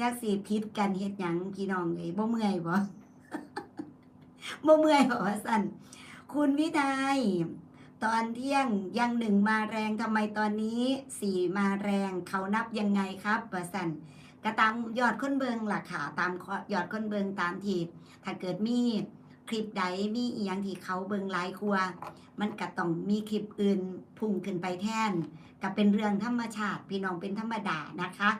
จักสิพิษกันเฮ็ดหยังพี่น้องเอ้ยบ่เมื่อยบ่บ่เมื่อยบ่ว่าสั่นคุณวินัยตอนเที่ยงยังหนึ่งมาแรงทำไมตอนนี้สี่มาแรงเขานับยังไงครับว่าสั่นก็ตามยอดค้นเบิงล่ะค่ะตามยอดค้นเบิงตามทีถ้าเกิดมีคลิปใดมีอีหยังที่เขาเบิงหลายครัว มันก็ต้องมีคลิปอื่นพุ่งขึ้นไปแทนก็เป็นเรื่องธรรมชาติ พี่น้องเป็นธรรมดานะคะ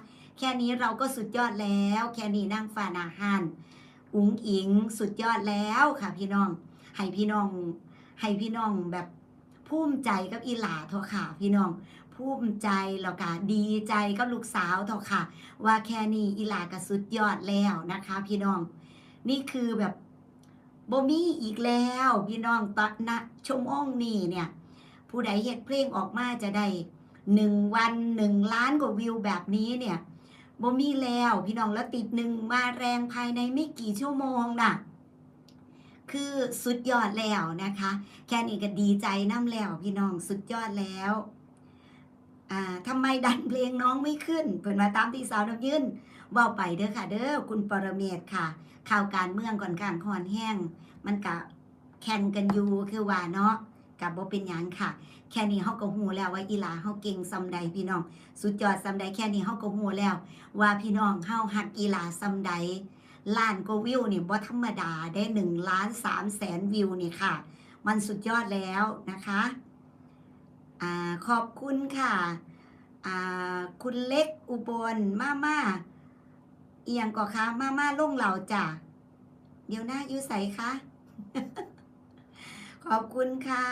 แค่นี้เราก็สุดยอดแล้ว แค่นี้นั่งฟานาหารอุ๋งอิงสุดยอดแล้วค่ะพี่น้อง ให้พี่น้อง ให้พี่น้องแบบภูมิใจกับอีหลาเถอะค่ะ พี่น้องภูมิใจแล้วก็ดีใจกับลูกสาวเถอะค่ะ ว่าแค่นี้อีหลาก็สุดยอดแล้วนะคะ พี่น้อง นี่คือแบบโบมี่อีกแล้ว พี่น้องตอนนะชั่วโมงนี้เนี่ย ผู้ใดเฮ็ดเพลงออกมาจะได้หนึ่งวันหนึ่งล้านกว่าวิวแบบนี้เนี่ย บ่มีแล้ว พี่น้องแล้วติดหนึ่งมาแรงภายในไม่กี่ชั่วโมงน่ะคือสุดยอดแล้วนะคะ แค่นี้ก็ดีใจน้ำแล้ว พี่น้องสุดยอดแล้วอ่าทำไมดันเพลงน้องไม่ขึ้นเปิดมาตามที่สาวน้ำยืนเว่าไปเด้อค่ะ เด้อคุณปรเมศค่ะ ข่าวการเมืองก่อนการคอนแห้ง มันกะแข่งกันอยู่คือว่าเนาะ กับบ่เป็นหยังค่ะ แค่นี้เฮาก็ฮู้แล้วว่าอีหลาเฮาเก่งซำใดพี่น้อง สุดยอดซำใดแค่นี้เฮาก็ฮู้แล้ว ว่าพี่น้องเฮาฮักอีหลาซำใดล้านกว่าวิวนี่บ่ธรรมดาได้1ล้าน3แสนวิวนี่ค่ะ มันสุดยอดแล้วนะคะอ่าขอบคุณค่ะอ่าคุณเล็กอุบลมาม่าเอียงก่อคะมาม่าลงเหล่าจ้ะเดี๋ยวหน้าอยู่ใสคะ ขอบคุณค่ะ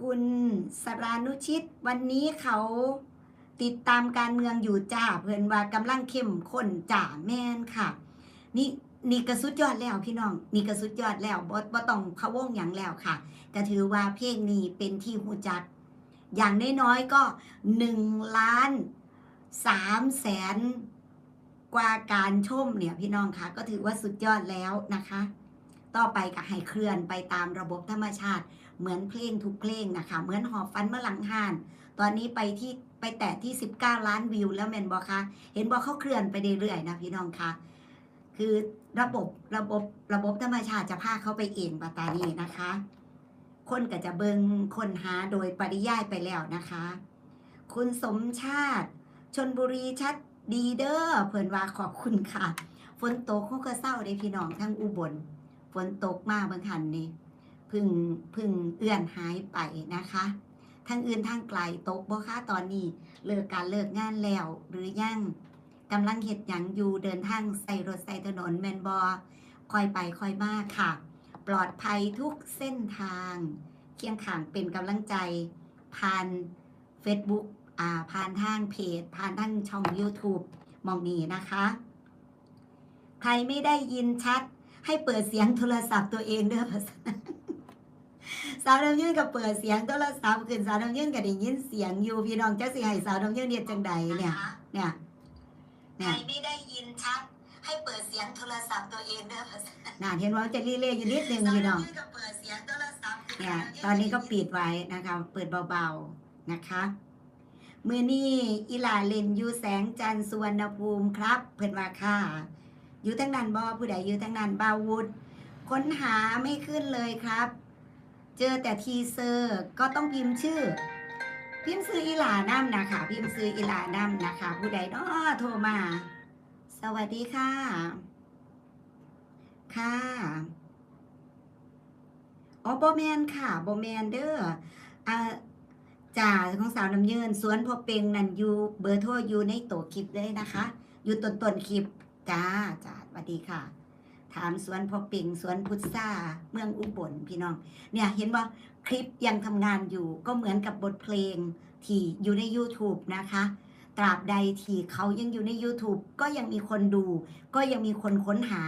คุณสรานุชิต วันนี้เขาติดตามการเมืองอยู่จ้า เพื่อนว่ากำลังเข้มข้นจ่าแม่นค่ะ นี่นี่กระสุดยอดแล้วพี่น้องนี่กระสุดยอดแล้วบ่บ่ต้องพะวงอย่างแล้วค่ะก็ถือว่าเพลงนี้เป็นที่หูจัก อย่างน้อยๆก็หนึ่งล้านสามแสนกว่าการชมเนี่ยพี่น้องคะก็ถือว่าสุดยอดแล้วนะคะ ต่อไปก็ให้เคลื่อนไปตามระบบธรรมชาติ เหมือนเพลงทุกเพลงนะคะ เหมือนหอบฟันเมื่อหลังหาน ตอนนี้ไปที่ไปแตะที่ 19 ล้านวิวแล้วแมนบอคะเห็นบอกเขาเคลื่อนไปเรื่อยๆนะพี่น้องคะคือระบบระบบระบบธรรมชาติจะพาเขาไปเองปาตานีนะคะ คนก็จะเบิงคนหาโดยปริยายไปแล้วนะคะ คุณสมชาติ ชนบุรีชัดดีเดอ้อเพิ่นว่าขอบคุณค่ะ ฝนตกเขาก็เศร้าได้พี่น้องทั้งอุบล ฝนตกมากบางทันนี่พึ่งพึ่งเอื้อนหายไปนะคะทั้งอื่นทางไกลตกบ่ค่ะตอนนี้เลิกการเลิกงานแล้วหรือยังกำลังเห็ดหยังอยู่เดินทางใส่รถใส่ถนนแมนบอคอยไปคอยมาค่ะ ปลอดภัยทุกเส้นทาง เคียงข่างเป็นกำลังใจ ผ่าน Facebook อ่าผ่านทางเพจ ผ่านทางช่อง YouTube มองนี้นะคะ ใครไม่ได้ยินชัด ให้เปิดเสียงโทรศัพท์ตัวเองเด้อภาษาสาวน้ำยืนกับเปิดเสียงโทรศัพท์ขึ้นสาวน้ำยืนกับได้ยินเสียงอยู่พี่น้องจักสิให้สาวน้ำยืนเรียนจังใดเนี่ย เนี่ยใครไม่ได้ยินชัดให้เปิดเสียงโทรศัพท์ตัวเองเด้อภาษาน่าเห็นว่ามันจะรีเล่อยู่นิดนึงพี่น้องก็เปิดเสียงโทรศัพท์เนี่ยตอนนี้ก็ปิดไว้นะคะ เปิดเบาๆนะคะมือนี้อีหลาเลนอยู่แสงจันทร์สุวรรณภูมิครับ เพื่อนว่าค่ะ อยู่ทั้งนั้นบ่ผู้ใดอยู่ทั้งนั้นบาวุฒค้นหาไม่ขึ้นเลยครับ เจอแต่ทีเซอร์ก็ต้องพิมพ์ชื่อ พิมพ์ซื้ออีหลาน้ำนะคะ พิมพ์ซื้ออีหลาน้ำนะคะ ผู้ใดเนาะโทรมา สวัสดีค่ะ ค่ะอ๋อโบแมนค่ะโบแมนเด้ออ่าจ่าของสาวน้ำเยินสวนพอเปงนั่นอยู่เบอร์โทรอยู่ในโตวคลิปเลยนะคะ อยู่ต้นต้นคลิป จ้าจ้าสวัสดีค่ะ ถามสวนพอเปงสวนพุทราเมืองอุบลพี่น้อง เนี่ยเห็นว่าคลิปยังทำงานอยู่ก็เหมือนกับบทเพลงที่อยู่ใน YouTube นะคะ ตราบใดที่เขายังอยู่ใน YouTube ก็ยังมีคนดู ก็ยังมีคนค้นหา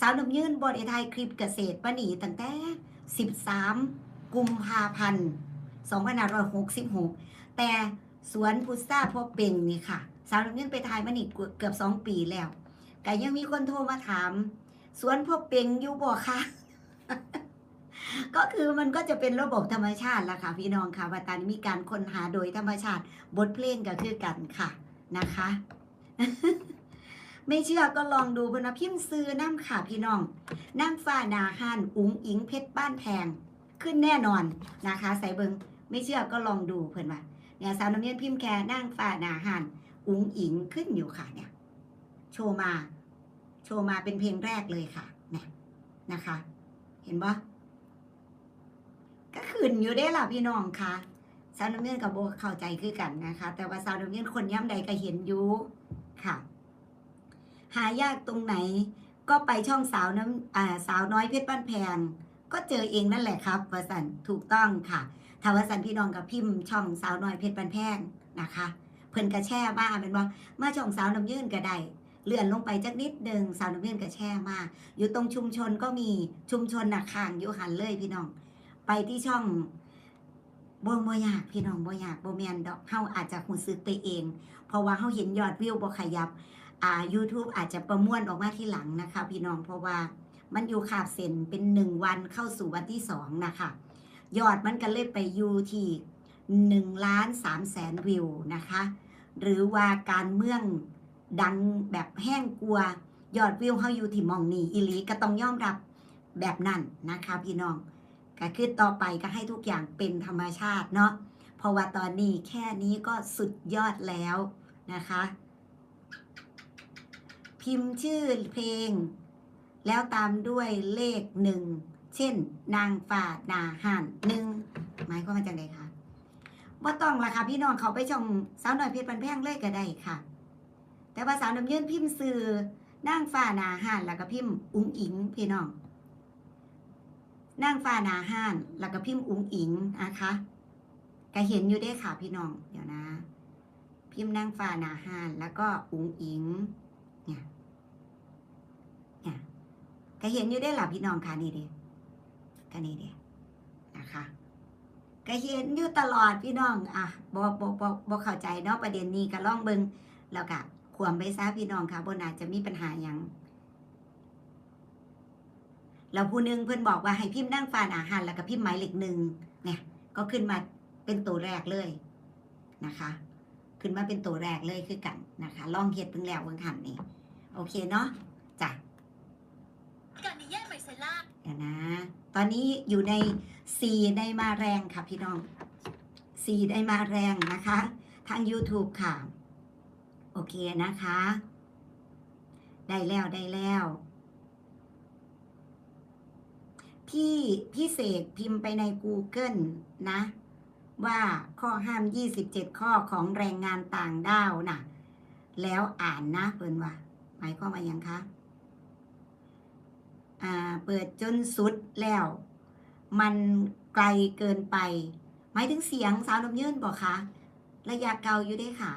สาวน้ำยื่นบริไทยคลิปเกษตรปะหนีตั้งแต่ 13 กุมภาพันธ์2566 แต่สวนพุทราพ่อเป่งนี่ค่ะ สาวน้ำยื่นไปทายมานี่เกือบ 2 ปีแล้ว ก็ยังมีคนโทรมาถาม สวนพ่อเป่งอยู่บ่คะก็คือมันก็จะเป็นระบบธรรมชาติละค่ะ พี่น้องค่ะว่าตอนนี้มีการค้นหาโดยธรรมชาติ บทเพลงก็คือกันค่ะนะคะ ไม่เชื่อก็ลองดูเพิ่นว่าพิมพ์ซื้อน้ำค่ะพี่น้องน้ำฟ้านาฮานอุ๋งอิงเพชรบ้านแพงขึ้นแน่นอนนะคะ ใส่เบิงไม่เชื่อก็ลองดูเพิ่อนว่าเนี่ยสาวน้ำเนียนพิมพ์แค่นั่งฟ้านาฮานอุ๋งอิงขึ้นอยู่ค่ะเนี่ย โชว์มา โชว์มาเป็นเพลงแรกเลยค่ะเนี่ยนะคะ เห็นปะก็ขึ้นอยู่ได้ล่ะพี่น้องค่ะสาวน้ำเนียนกับโบเข้าใจคือกันนะคะ แต่ว่าสาวน้ำเนียนคนย่ำใดก็เห็นอยู่ค่ะ หายากตรงไหน ก็ไปช่องสาวน้ำอ่าสาวน้อยเพชรบ้านแพงก็เจอเองนั่นแหละครับวสันถูกต้องค่ะถ้าวสันพี่น้องกับพิมพ์ช่องสาวน้อยเพชรบ้านแพงนะคะ เพิ่นกระแช่มาเป็นว่ามาช่องสาวน้ำยื่นก็ได้ เลื่อนลงไปจักนิดเดิงสาวน้ำยื่นกระแช่มาอยู่ตรงชุมชนก็มีชุมชนหนักข้างอยู่หันเลยพี่น้อง ไปที่ช่องบ่บ่ยากพี่น้องบ่ยากบ่แมนดอกเฮาอาจจะหูซึกไปเอง เพราะว่าเฮาเห็นยอดวิวบ่ขยับอ่า YouTube อาจจะประมวลออกมาที่หลังนะคะ พี่น้องเพราะว่ามันอยู่ขาบเซ็นเป็นหนึ่งวันเข้าสู่วันที่สองนะคะยอดมันก็เลยไปอยู่ที่หนึ่งล้านสามแสนวิวนะคะ หรือว่าการเมือง ดังแบบแห้งกลัวยอดวิวเขาอยู่ที่มองนี่อีหลีก็ต้องยอมรับแบบนั้นนะคะพี่น้องก็คือต่อไปก็ให้ทุกอย่างเป็นธรรมชาติเนาะเพราะว่าตอนนี้แค่นี้ก็สุดยอดแล้วนะคะ พิมพ์ชื่อเพลง แล้วตามด้วยเลขหนึ่งเช่น นางฝ่านาห่านหนึ่งหมายความว่าจังไดคะว่าต้องละค่ะพี่น้องเขาไปชมสาวหน่อยเพชรบันแพงเลยก็ได้ค่ะ แต่ว่าสาวน้ำยืนพิมพ์สื่อนางฝ่านาห่านแล้วก็พิมพ์อุ้งอิงพี่น้องนางฝ่านาห่านแล้วก็พิมพ์อุ้งอิงนะคะก็เห็นอยู่ได้ค่ะพี่น้องเดี๋ยวนะ พิมพ์นางฝ่านาห่านแล้วก็อุ้งอิงเนี่ยเนี่ยก็เห็นอยู่ได้หล่ะพี่น้องค่ะนี่เด้ก็นี่เด้นะคะก็เห็นอยู่ตลอดพี่น้อง อะบอกบอกบอบอเข้าใจเนาะประเด็นนี้ก็ลองเบิงแล้วก็ ขวมไปซะพี่น้องค่ะบนอาจจะมีปัญหาอย่างแล้วผู้หนึงเพื่อนบอกว่าให้พิมพ์นั่งฟานอาหารแล้วก็พิมพ์หมายเลขหนึ่งเนี่ย ก็ขึ้นมาเป็นตัวแรกเลยนะคะ ขึ้นมาเป็นตัวแรกเลยคือกันนะคะ ลองเฮ็ดเพิ่งแล้วเบิ่งหันนี่โอเคเนาะจ้ะการนิยายกไมเซล่าเดี๋ยวนะ ตอนนี้อยู่ในสี่ในมาแรงค่ะพี่น้องสี่ในมาแรงนะคะ ทาง YouTube ค่ะ โอเคนะคะ ได้แล้วได้แล้ว พี่พี่เสกพิมพ์ไปใน Google นะ ว่าข้อห้าม 27 ข้อของแรงงานต่างด้าวน่ะ แล้วอ่านนะเพิ่นว่า หมายความว่ายังคะอ่าเปิดจนสุดแล้ว มันไกลเกินไป หมายถึงเสียงสาวน้ำยืนบอกคะระยะเก่าอยู่เด้วยค่ะ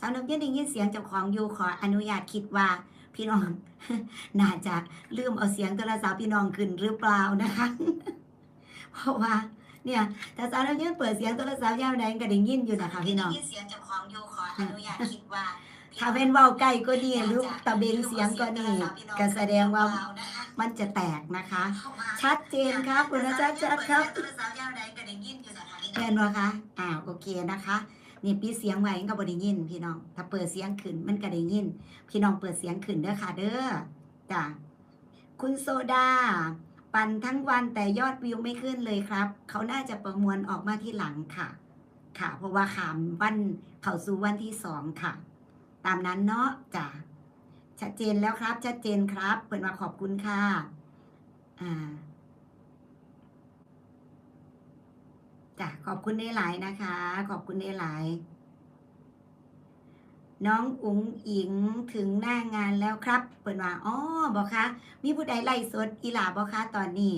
สาวน้ำยืนได้ยินเสียงเจ้าของอยู่ขออนุญาตคิดว่าพี่น้อง น่าจะลืมเอาเสียงโทรศัพท์พี่น้องขึ้นหรือเปล่านะคะ เพราะว่า เนี่ยถ้าสาวน้ำยืนเปิดเสียงโทรศัพท์ยามใดก็ได้ยินอยู่นะคะพี่น้องยินเสียงเจ้าของอยู่ขออนุญาตคิดว่าถ้าเป็นเว้าใกล้ก็ดีหรือตะเบงเสียงก็ดีก็แสดงว่ามันจะแตกนะคะ ชัดเจนครับคุณอาจารย์ชัดครับโทรศัพท์ยามใดก็ได้ยินอยู่นะคะแม่นบ่คะอ่าโอเคนะคะ นี่ปิดเสียงไว้ก็บ่ได้ยิน พี่น้อง ถ้าเปิดเสียงขึ้นมันก็ได้ยิน พี่น้องเปิดเสียงขึ้นเด้อค่ะ เด้อจ้ะคุณโซดา ปั่นทั้งวันแต่ยอดวิวไม่ขึ้นเลยครับ เขาน่าจะประมวลออกมาที่หลังค่ะ ค่ะ เพราะว่าขามวันเขาสู่วันที่สองค่ะ ตามนั้นเนาะจ้ะชัดเจนแล้วครับ ชัดเจนครับเปิดมาขอบคุณค่ะอ่า จ้ะขอบคุณได้หลายนะคะ ขอบคุณได้หลาย น้องอุ๋งอิงถึงหน้างานแล้วครับ เปิดว่าอ๋อบอกคะมีผู้ใดไล่สดอีหลาบอกคะตอนนี้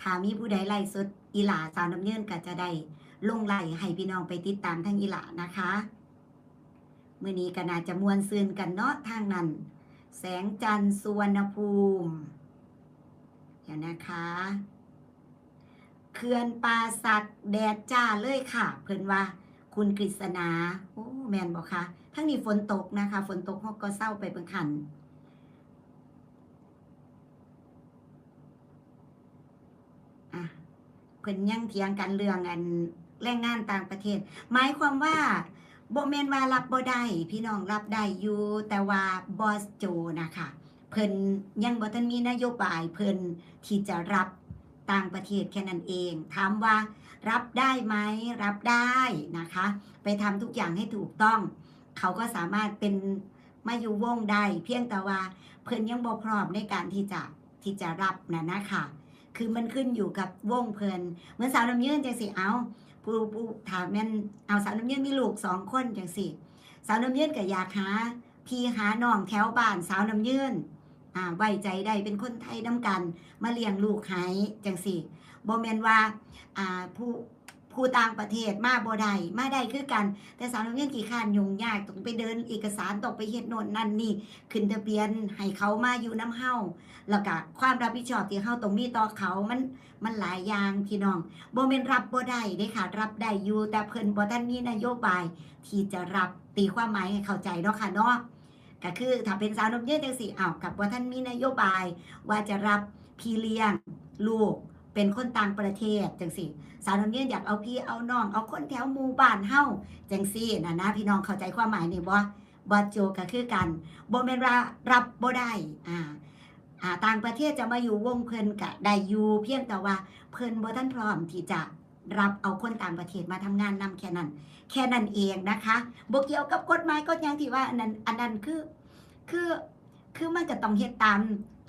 ถ้ามีผู้ใดไล่สดอีหลาสาวน้ำเยื่นก็จะได้ลงไล่ให้พี่น้องไปติดตามทั้งอีหลานะคะมื่อนี้ก็น่าจะมวนซืนกันเนาะทางนั้น แสงจันทร์สุวรรณภูมิเดี๋ยวนะคะ เขื่อนป่าสักแดดจ้าเลยค่ะ เพิ่นว่า คุณกฤษณาโอ้แมนบอกค่ะทั้งนี้ฝนตกนะคะ ฝนตกฮอกก็เศร้าไปเบิ่งขันอะเพิ่นยังเถียงกันเรื่องอันแรงงานต่างประเทศ หมายความว่าโบแมนว่ารับบ่ได้พี่น้องรับได้อยู่แต่ว่าบอสโจนะคะเพิ่นยังบ่ทันมีนโยบายเพิ่นที่จะรับ ต่างประเทศแค่นั้นเอง ถามว่ารับได้ไหมรับได้นะคะ ไปทำทุกอย่างให้ถูกต้อง เขาก็สามารถเป็นมาอยู่วงได้เพียงแต่ว่าเพิ่นยังบ่พร้อมในการที่จะที่จะรับนะนะคะคือมันขึ้นอยู่กับวงเพิ่นเหมือนสาวน้ำยืนจังสิเอาผู้ผู้ถามแม่นเอาสาวน้ำยืนมีลูกสองคนจังสิสาวน้ำยืนก็อยากหาพี่หาน้องแถวบ้านสาวน้ำยืน อ่าไว้ใจได้เป็นคนไทยน้ำกัน มาเลี้ยงลูกให้จังสิบ่แมนว่าอ่าผู้ผู้ต่างประเทศมาบ่ได้มาได้คือกัน แต่สาวน้ำยืนกี่ข้านยุ่งยากต้องไปเดินเอกสารต้องไปเฮ็ดโน่นนั่นนี่ขึ้นทะเบียนให้เขามาอยู่น้ำเฮาแล้วก็ความรับผิดชอบที่เฮาต้องมีต่อเขามันมันหลายอย่างพี่น้องบ่แม่นรับบ่ได้เด้ค่ะ รับได้อยู่แต่เพิ่นบ่ทันมีนโยบายที่จะรับตีความหมายให้เข้าใจเนาะค่ะเนาะ ก็คือถ้าเป็นสาวนมเยืนจังซี่อ้าวกับบ่าทันมีนโยบาย ว่าจะรับพี่เลี้ยงลูกเป็นคนต่างประเทศจังซี่ สาวนมเยืนอยากเอาพี่เอาน้อง เอาคนแถวหมู่บ้านเฮาจังซี่นะนะพี่น้องเข้าใจความหมายนี่บ่บ่โจก็คือกันบ่แม่นว่ารับบ่ได้อ่าอ่าต่างประเทศจะมาอยู่วงเพิ่นกะได้อยู่เพียงแต่ว่าเพิ่นบ่ทันพร้อมที่จะรับเอาคนต่างประเทศมาทำงานนำแค่นั้น แค่นั้นเองนะคะบ่เกี่ยวกับกฎหมายกฎยังที่ว่าอันนั้นอันนั้นคือคือคือมันก็ต้องเฮ็ดตาม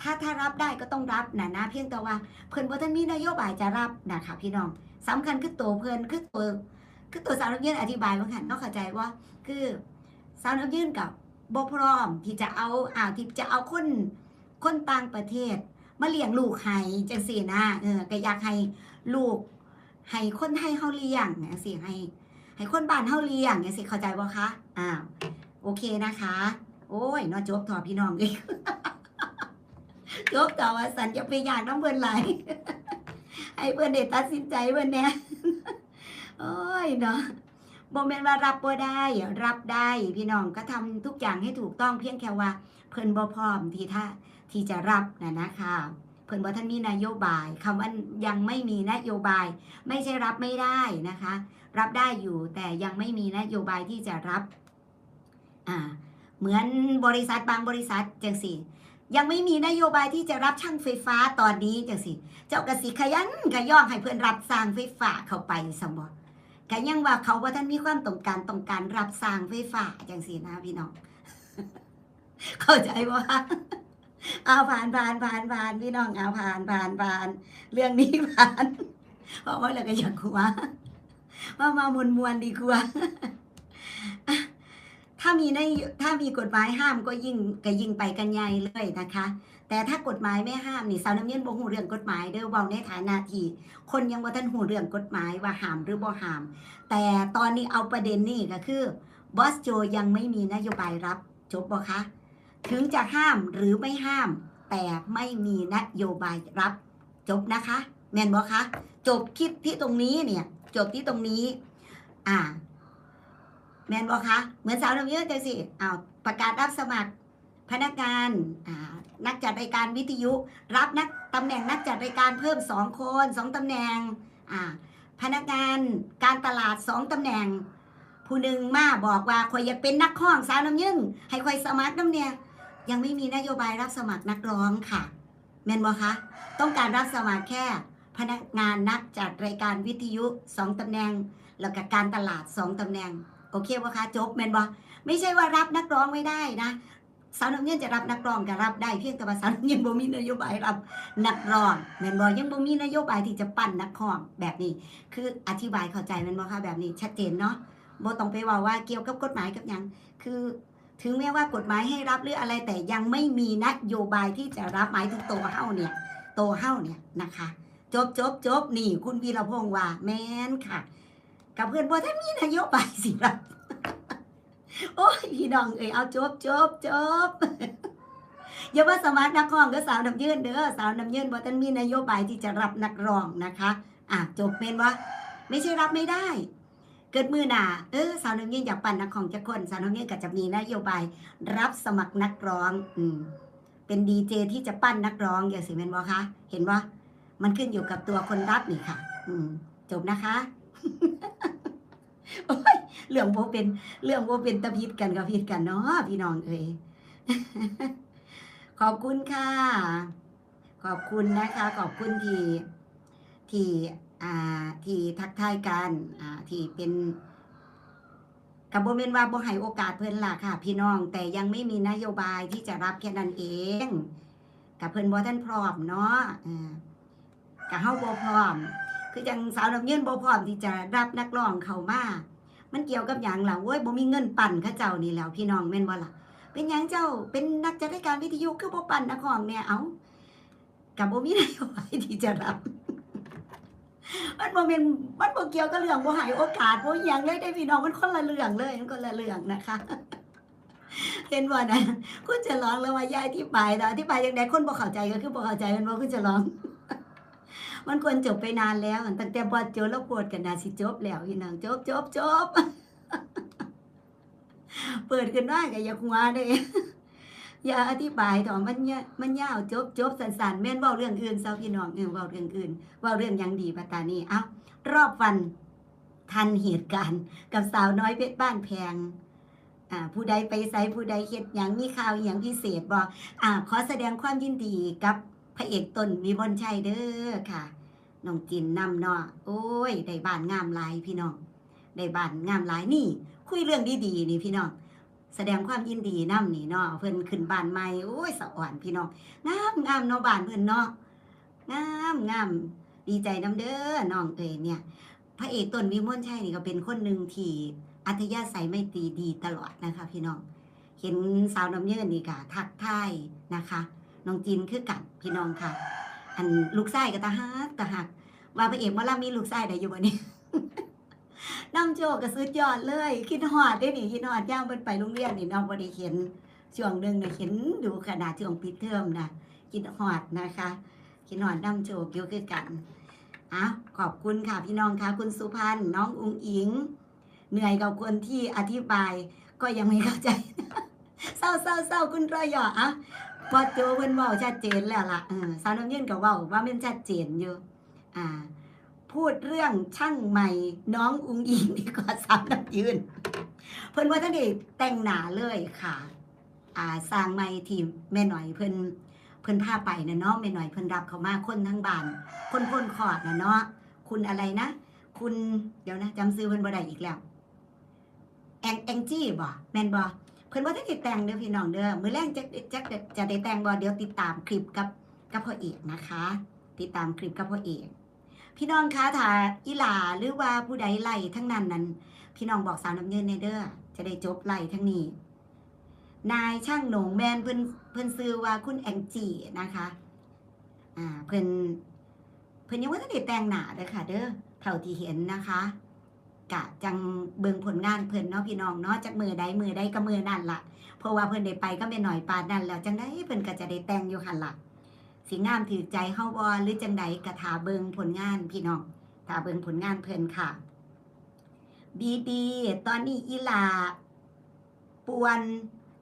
ถ้าถ้ารับได้ก็ต้องรับนะนะเพียงแต่ว่า เพิ่นบ่ทันมีนโยบายจะรับนะคะพี่น้องสำคัญคือตัวเพิ่นคือตัวคือตัวสาวนักเรียนอธิบายว่าค่ะเนาะเข้าใจว่า คือสาวนักเรียนกับบ่พร้อมที่จะเอาอ่าที่จะเอาคนคนต่างประเทศ มาเลี้ยงลูกให้จังสี่นะเออก็อยากให้ลูกให้คนไทยเฮาเลี้ยงเนี่ยสิให้ ให้คนบ้านเฮาเลี้ยงเนี่ยสิเข้าใจบ่คะอ้าวโอเคนะคะ โอ้ยนอจบถอพี่น้องอีกจบต่อว่าสันจะไปอยากน้ำเบิ่นไหลให้เพิ่นได้ตัดสินใจเพิ่นแหน่ยโอ้ยเนาะบ่แม่นว่ารับบ่ได้รับได้พี่น้องก็ทำทุกอย่างให้ถูกต้องเพียงแค่ว่า เพิ่นบ่พร้อมที่ถ้าที่จะรับนะนะคะเพิ่นบ่ท่านมีนโยบายคำว่ายังไม่มีนโยบาย ไม่ใช่รับไม่ได้นะคะ รับได้อยู่ แต่ยังไม่มีนโยบายที่จะรับอ่าเหมือนบริษัทบางบริษัทจังสิยังไม่มีนโยบายที่จะรับช่างไฟฟ้าตอนนี้จังสิ เจ้ากสิขยันขย่องให้เพื่อนรับสร้างไฟฟ้าเข้าไปสมบ่ก็ยังว่าเขาว่าท่านมีความต้องการต้องการรับสร้างไฟฟ้าจังสินะพี่น้อง เข้าใจว่าเอาผ่านผ่านผ่านผ่านพี่น้องเอาผ่านผ่านผ่านเรื่องนี้ผ่านเพราะว่าเราก็อยากกลั ว่ามามวลมวลดีกว่า ถ้ามีในถ้ามีกฎหมายห้ามก็ยิ่งก็ยิ่งไปกันใหญ่เลยนะคะ แต่ถ้ากฎหมายไม่ห้ามนี่สาวน้ำเย็นบ่หูเรื่องกฎหมายเด้อเว้าในฐานะที่คนยังบ่ทันหูเรื่องกฎหมายว่าห้ามหรือบ่ห้าม แต่ตอนนี้เอาประเด็นนี่ก็คือบอสโจยังไม่มีนโยบายรับจบบ่คะถึงจะห้ามหรือไม่ห้าม แต่ไม่มีนโยบายรับ จบนะคะ แม่นบ่คะ จบคิดที่ตรงนี้เนี่ย จบที่ตรงนี้ อ่า แมนบ่คะเหมือนสาวน้ำเยอะจังสิอ้าวประกาศรับสมัครพนักงานอ่านักจัดรายการวิทยุ รับนักตำแหน่งนักจัดรายการเพิ่มสองคนสองตำแหน่งอ่าพนักงานการตลาดสองตำแหน่ง ผู้หนึ่งมาบอกว่าคอยอยากเป็นนักข้องสาวน้ำยึ่งให้คอยสมัครน้ำเนี่ยยังไม่มีนโยบายรับสมัครนักร้องค่ะแมนบอคะต้องการรับสมัครแค่ พนักงานนักจัดรายการวิทยุสองตำแหน่ง แล้วก็การตลาดสองตำแหน่ง โอเคบอคะจบแมนบอไม่ใช่ว่ารับนักร้องไม่ได้นะสาวน้ำเงินจะรับนักร้องก็รับได้เพียงแต่ว่าสาวน้ำเงินบ่มีนโยบายรับนักร้องแมนบอยังบ่มีนโยบายที่จะปั้นนักร้องแบบนี้ คืออธิบายเข้าใจแมนบอคะแบบนี้ ชัดเจนเนาะบ่ต้องไปว่าว่าเกี่ยวกับกฎหมายกับยังคือถึงแม้ว่ากฎหมายให้รับหรืออะไรแต่ยังไม่มีนโยบายที่จะรับหมายถึงโตเฮ้าเนี่ยโตเฮ้าเนี่ยนะคะ จบจบจบนี่ คุณพีรพงษ์ว่า แมนค่ะ กับเพื่อนบ่ถ้านมีนโยบายสิครับโอ้ยพี่น้องเอ้ยเอาจบจบจบอย่าว่าสมัครนักร้องก็สาวน้ำยืนเด้อสาวน้ำยืนบ่ท่านมีนโยบายที่จะรับนักร้องนะคะอะจบเป็นว่าไม่ใช่รับไม่ได้ เกิดมือหนาเออสาวน้ำยืนอยากปั่นนักของจะคนสาวน้ำยืนก็จะมีนโยบาย รับสมัครนักร้อง อืมเป็นดีเจที่จะปั้นนักร้องอย่างสิเมนบอคะเห็นว่า มันขึ้นอยู่กับตัวคนรับนี่ค่ะ อืม จบนะคะโอ้ยเรื่องโบเป็นเรื่องโบเป็นตะพิดกันกับพิดกันเนาะพี่น้องเอ้ยขอบคุณค่ะ ขอบคุณนะคะ ขอบคุณที่ที่อ่าที่ทักทายกันอ่าที่เป็นกับโบเมนว่าโบให้โอกาสเพิ่อนล่ะค่ะ พี่น้องแต่ยังไม่มีนโยบายที่จะรับแค่นั้นเองกับเพิ่นบ่ท่านพร้อมเนาะอ่า กับเฮาบ่พร้อม คือจังสาวน้ำเงินบ่พร้อมที่จะรับนักร้องเข้ามามันเกี่ยวกับหยังล่ะโว้ยบ่มีเงินปั่นเขาเจ้านี่แล้วพี่น้องแม่นบ่ล่ะเป็นยังเจ้าเป็นนักจัดรายการวิทยุคือบ่ปั่นนักร้องเนี่ยเอากับบ่มีนโยบายที่จะรับมันบ่แม่นมันบ่เกี่ยวกับเรื่องบ่ให้โอกาสบ่หยังเลยได้พี่น้องมันคนละเรื่องเลยมันคนละเรื่องนะคะเห็นบ่นะคุณจะร้องแล้วว่ายายที่ไปลายนะที่ไปยจังได๋คนบ่เข้าใจก็คือบ่เข้าใจมันบ่คุณจะร้อง มันควรจบไปนานแล้วตั้งแต่บอดโจแล้วปวดกันนาสิจบแล้วพี่น้องจบจบจบเปิดขึ้นได้ก็อย่าหัวเด้อย่าอธิบายต่อมันเยมันยาวจบจบสั้นแม่นว้าเรื่องอื่นเซาพี่น้องเออว้าเรื่องอื่นว้าเรื่องยังดีปัตตานีเอารอบวันทันเหตุการณ์ กับสาวน้อยเพชรบ้านแพงผู้ใดไปไสผู้ใดเฮ็ดหยังมีข่าวอหยังพิเศษบอ่าขอแสดงความยินดีกับ พระเอกต้นวิมลชัยเด้อค่ะน้องจินนำเนาะโอ้ยได้บ้านงามหลายพี่น้องได้บ้านงามหลายนี่ คุยเรื่องดีๆนี่พี่น้องแสดงความยินดีนำนี่เนาะเพิ่นขึ้นบ้านใหม่โอ้ยสะอ่อนพี่น้องงามงามเนาะบ้านเพิ่นเนาะงามงามดีใจน้ำเด้อน้องเอ้ยเนี่ย พระเอกต้นวิมลชัยนี่ก็เป็นคนหนึ่งที่อัธยาศัยไม่ตีดีตลอดนะคะ พี่น้องเห็นสาวน้ำเยินนี่ค่ะทักทายนะคะ น้องจินคือกันพี่น้องค่ะ อันลูกไส้ก็ตาฮักตาหัก ว่าพระเอกว่าล่ามีลูกไส้ได้อยู่บ่เนี่ยน้ำโจกก็สุดยอดเลย คิดฮอดได้นี่คิดฮอดย่ามเพิ่นไปโรงเรียนนี่น้องบ่ได้เห็นช่วงหนึ่งน่ะเห็นดูขนาดช่วงปิดเทอมนะคิดฮอดนะคะคิดฮอดน้ำโจกอยู่คือกันอ้าวขอบคุณค่ะพี่น้องค่ะคุณสุพันธ์น้องอุงอิง เหนื่อยกับคนที่อธิบายก็ยังไม่เข้าใจเศร้าเศร้าเศร้าคุณรอยหยออะ พอโจเพิ่นเว้าชัดเจนแล้วล่ะเออสาวน้ำเย็นก็เว้าว่ามันชัดเจนอยู่อ่า พูดเรื่องช่างใหม่น้องอุงอิงดีกว่าสาวน้ำยืน เพิ่นว่าท่านได้แต่งหนาเลยค่ะ อ่าสร้างใหม่ที่แม่หน่อยเพิ่นเพิ่นพาไปนะเนาะแม่หน่อยเพิ่นรับเขามาคนทั้งบ้าน คนพ้นขอดนะเนาะคุณอะไรนะคุณเดี๋ยวนะจำซื้อเพิ่นบ่ได้อีกแล้ว แองแองจี้บ่แม่นบ่ เพิ่นว่าท่านได้แต่งเด้อพี่น้องเด้อมือแรกจะจะจะจะได้แต่งบ่เดี๋ยวติดตามคลิปกับกับพ่อเอกนะคะ ติดตามคลิปกับพ่อเอกพี่น้องคะถ้าอีหลาหรือว่าผู้ใดไล่ทั้งนั้นนั้น พี่น้องบอกสาวน้ำเงินในเด้อจะได้จบไล่ทั้งนี้ นายช่างหนงแมนเพิ่นเพิ่นซื้อว่าคุณแองจีนะคะอ่าเพิ่นเพิ่นยังว่าจะได้แต่งหนาเด้อค่ะ เด้อเท่าที่เห็นนะคะ กะจังเบิ่งผลงานเพิ่นเนาะพี่น้องเนาะจากมือใดมือใดก็มือนั่นล่ะ เพราะว่าเพิ่นได้ไปก็ไม่หน่อยปานนั่นแล้วจังไดเพิ่นก็จะได้แต่งอยู่หันล่ะสิงามถือใจเฮาบ่หรือจังใดกะถาเบิงผลงานพี่น้องถาเบิงผลงานเพิ่นค่ะ บีดีตอนนี้อีหลาปวน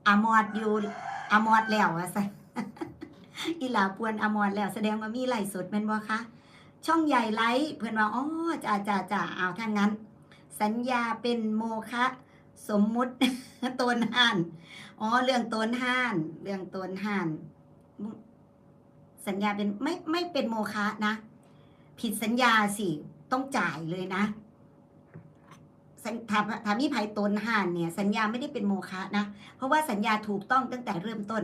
อมอดอยู่อมอดแล้วอะซั่อีหลาปวนอมอดแล้วแสดงว่ามีไหลสดแม่นบ่คะช่องใหญ่ไลฟ์เพิ่อนว่าอ๋อจ้าจ้าจ้าเอาถ้างั้น สัญญาเป็นโมคะสมมุติตนห่านอ๋อเรื่องตนห่าน เรื่องตนห่าน สัญญาเป็นไม่ไม่เป็นโมฆะนะ ผิดสัญญาสิ ต้องจ่ายเลยนะถ้าถามี่ภัยตนห่านเนี่ย สัญญาไม่ได้เป็นโมฆะนะ เพราะว่าสัญญาถูกต้องตั้งแต่เริ่มต้น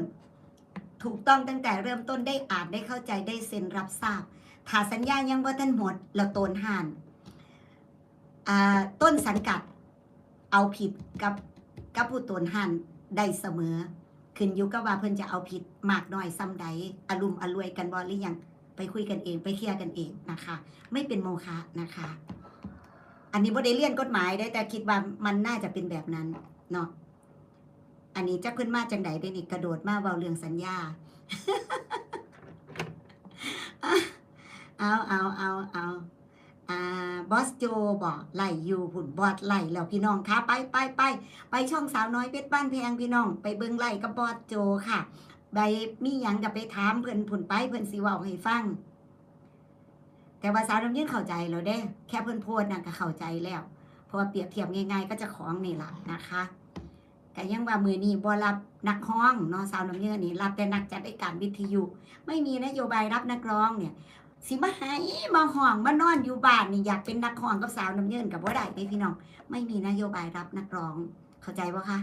ถูกต้องตั้งแต่เริ่มต้นได้อ่านได้เข้าใจได้เซ็นรับทราบถ้าสัญญายังว่าท่านหมดเราตนห่าน ต้นสังกัด เอาผิดกับกับผู้ตนห่านได้เสมอ ขึ้นอยู่กับว่าเพิ่นจะเอาผิดมากน้อยซ้ำใดอารมณ์อรวยกันบ่หรือยังไปคุยกันเองไปเคลียร์กันเองนะคะ ไม่เป็นโมฆะนะคะ อันนี้บ่ได้เรียนกฎหมายได้แต่คิดว่ามันน่าจะเป็นแบบนั้นเนาะอันนี้จะขึ้นมาจังใดได้นี่กระโดดมาเว้าเรื่องสัญญา เอาเอาเอาเอาอ่า บอสโจบอกไล่อยู่ผุนบอดไล่แล้วพี่น้องคะไปไปไปไปช่องสาวน้อยเพชรบ้านแพงพี่น้อง ไปเบิ่งไล่กับบอสโจค่ะใบมีหยังกับไปถามเพิ่นผุนไปเพิ่นสิว้าให้ฟัง แต่ว่าสาวน้ำยืนเข้าใจแล้วเด้ แค่เพิ่นโพดน่ะก็เข้าใจแล้ว เพราะว่าเปรียบเทียบง่ายๆ ก็จะของนี่แหละนะคะก็ยังว่ามือนี้บ่รับนักร้องเนาะสาวน้ำเยืนนี่รับแต่นักจัดรายการวิทยุ ไม่มีนโยบายรับนักร้องเนี่ย สิมาหายมาห่องมานอนอยู่บ้านนี่อยากเป็นนักห่องกับสาวน้ำเยินกับว่าได้เด้พี่น้อง ไม่มีนโยบายรับนักร้อง เข้าใจปะคะ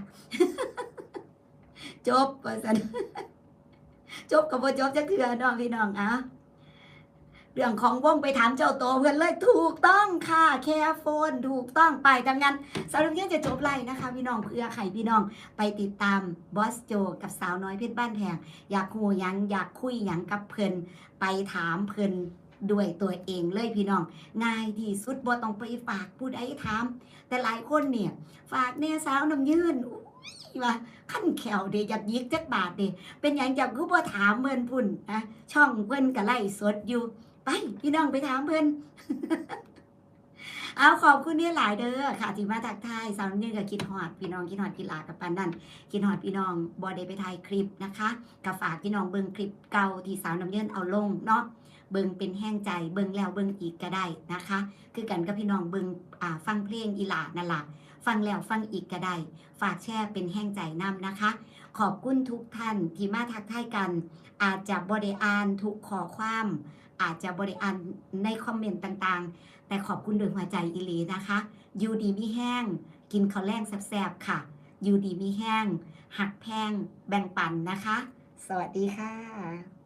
จบว่าสันจบกับบ่จบจะเถื่อน้องพี่น้องอะ เรื่องของวงไปถามเจ้าโตเพื่อนเลยถูกต้องค่ะแค่โฟนถูกต้องไปทำงานสาวน้ำเยินจะจบไล่นะคะ พี่น้องเพื่อใครพี่น้องไปติดตามบอสโจกับสาวน้อยเพชรบ้านแพงอยากหูยังอยากคุยยังกับเพิ่นไปถามเพิ่นด้วยตัวเองเลยพี่น้อง ง่ายที่สุดบ่ต้องไปฝากผู้ใดถาม แต่หลายคนเนี่ย ฝากแน่สาวน้ำยืนว่าขั้นแขวเดอยากยิกจักบาทเดเป็นอย่างอยากคือบ่ถามเพิ่นพุ่นนะช่องเพิ่นก็ไล่สดอยู่ ไปพี่น้องไปถามเพิ่อนเอาขอบคุณเนี่ยหลายเด้อค่ะที่มาทักทายสาวน้ำยืนกับคิดฮอดพี่น้องคิดฮอดกีฬากับปานนั่นคิดฮอดพี่น้องบ่ได้ไปถ่ายคลิปนะคะกับฝากพี่น้องเบิ่งคลิปเก่าที่สาวน้ำเยืนเอาลงเนาะเบิ่งเป็นแห้งใจเบิ่งแล้วเบิ่งอีกก็ได้นะคะ คือกันกับพี่น้องเบิ่งอ่าฟังเพลงอีหลานั่นละฟังแล้วฟังอีกก็ได้ฝากแชร์เป็นแห้งใจนำนะคะ ขอบคุณทุกท่านที่มาทักทายกัน อาจจะบริอ่านทุกขอความ อาจจะบริอ่านในคอมเมนต์ต่างๆ แต่ขอบคุณด้วยหัวใจอีลีนะคะยูดีมีแห้ง กินข้าวแรงแซ่บๆค่ะยูดีมีแห้ง หักแพงแบ่งปันนะคะ สวัสดีค่ะ